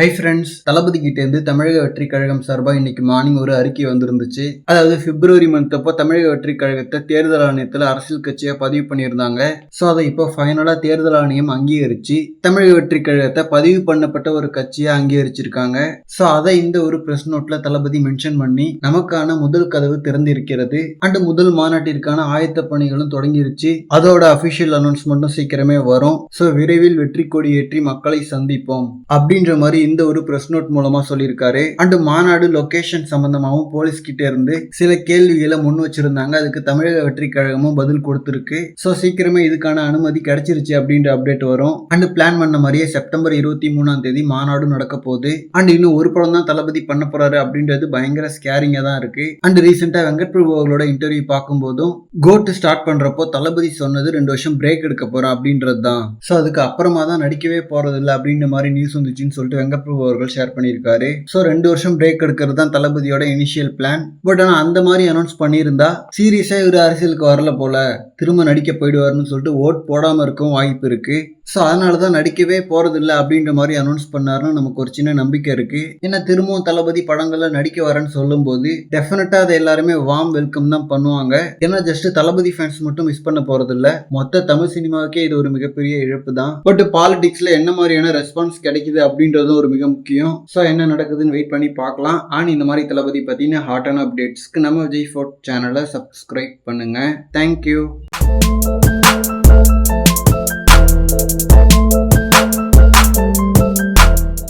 Hi friends தளபதி கிட்டேருந்து தமிழக வெற்றி கழகம் சார்பாக இன்னைக்கு மார்னிங் ஒரு அறிக்கை வந்திருந்துச்சு. அதாவது பிப்ரவரி மந்த் அப்போ தமிழக வெற்றி கழகத்தை தேர்தல் ஆணையத்தில் அரசியல் கட்சியாக பதிவு பண்ணியிருந்தாங்க. ஸோ அதை இப்போ ஃபைனலாக தேர்தல் ஆணையம் அங்கீகரிச்சு தமிழக வெற்றி கழகத்தை பதிவு பண்ணப்பட்ட ஒரு கட்சியாக அங்கீகரிச்சிருக்காங்க. ஸோ அதை இந்த ஒரு பிரஸ் நோட்ல தளபதி மென்ஷன் பண்ணி நமக்கான முதல் கதவு திறந்திருக்கிறது. அண்டு முதல் மாநாட்டிற்கான ஆயத்த பணிகளும் தொடங்கிருச்சு. அதோட அபிஷியல் அனௌன்ஸ்மெண்ட்டும் சீக்கிரமே வரும். ஸோ விரைவில் வெற்றி கொடி ஏற்றி மக்களை சந்திப்போம். அப்படின்ற மாதிரி இந்த ஒரு பிரஸ் நோட் மூலமா சொல்லியிருக்காரு. அண்ட் மாநாடு லொகேஷன் சம்பந்தமாகவும் போலீஸ் கிட்ட இருந்து சில கேள்விகளை முன் வச்சிருந்தாங்க. அதுக்கு தமிழக வெற்றி கழகமும் பதில் கொடுத்துருக்கு. ஸோ சீக்கிரமே இதுக்கான அனுமதி கிடைச்சிருச்சு அப்படின்ற அப்டேட் வரும். அண்ட் பிளான் பண்ண மாதிரியே செப்டம்பர் இருபத்தி மூணாம் தேதி மாநாடு நடக்க போகுது. அண்ட் இன்னும் ஒரு படம் தான் தளபதி பண்ண போறாரு அப்படின்றது பயங்கர ஸ்கேரிங்கா தான் இருக்கு. அண்ட் ரீசெண்டா வெங்கட் பிரபு அவர்களோட இன்டர்வியூ பார்க்கும்போதும் கோட்டு ஸ்டார்ட் பண்றப்போ தளபதி சொன்னது ரெண்டு வருஷம் பிரேக் எடுக்க போறேன் அப்படின்றது தான் ஸோ அதுக்கு அப்புறமா தான் நடிக்கவே போறது இல்லை அப்படின்ற மாதிரி நியூஸ் வந்துச்சுன்னு சொல்லிட்டு வெங்கட் பிரபு அவர்கள் ஷேர் பண்ணியிருக்காரு. ஸோ ரெண்டு வருஷம் பிரேக் எடுக்கிறது தான் தளபதியோட இனிஷியல் பிளான் பட் ஆனால் அந்த மாதிரி அனௌன்ஸ் பண்ணியிருந்தா சீரியஸாக இவர் அரசியலுக்கு வரல போல. திரும்ப நடிக்க போயிடுவார்னு சொல்லிட்டு ஓட் போடாமல் இருக்கவும் வாய்ப்பு இருக்கு. ஸோ அதனால தான் நடிக்கவே போறதில்ல அப்படின்ற மாதிரி அனௌன்ஸ் பண்ணாருன்னு நமக்கு ஒரு சின்ன நம்பிக்கை இருக்கு. ஏன்னா திரும்பவும் தளபதி படங்கள்ல நடிக்க வரேன்னு சொல்லும்போது டெஃபினட்டா அதை எல்லாருமே வார்ம் வெல்கம் தான் பண்ணுவாங்க. ஏன்னா ஜஸ்ட் தளபதி ஃபேன்ஸ் மட்டும் மிஸ் பண்ண போறதில்ல. மொத்த தமிழ் சினிமாவுக்கே இது ஒரு மிகப்பெரிய இழப்பு தான். பட் பாலிடிக்ஸ்ல என்ன மாதிரியான ரெஸ்பான்ஸ் கிடைக்குது அப்படின்றதும் ஒரு மிக முக்கியம். ஸோ என்ன நடக்குதுன்னு வெயிட் பண்ணி பார்க்கலாம். அண்ட் இந்த மாதிரி தளபதி பார்த்தீங்கன்னா ஹாட்டான அப்டேட்ஸ்க்கு நம்ம விஜய் ஃபோர்ட் சேனலை சப்ஸ்கிரைப் பண்ணுங்க. Thank you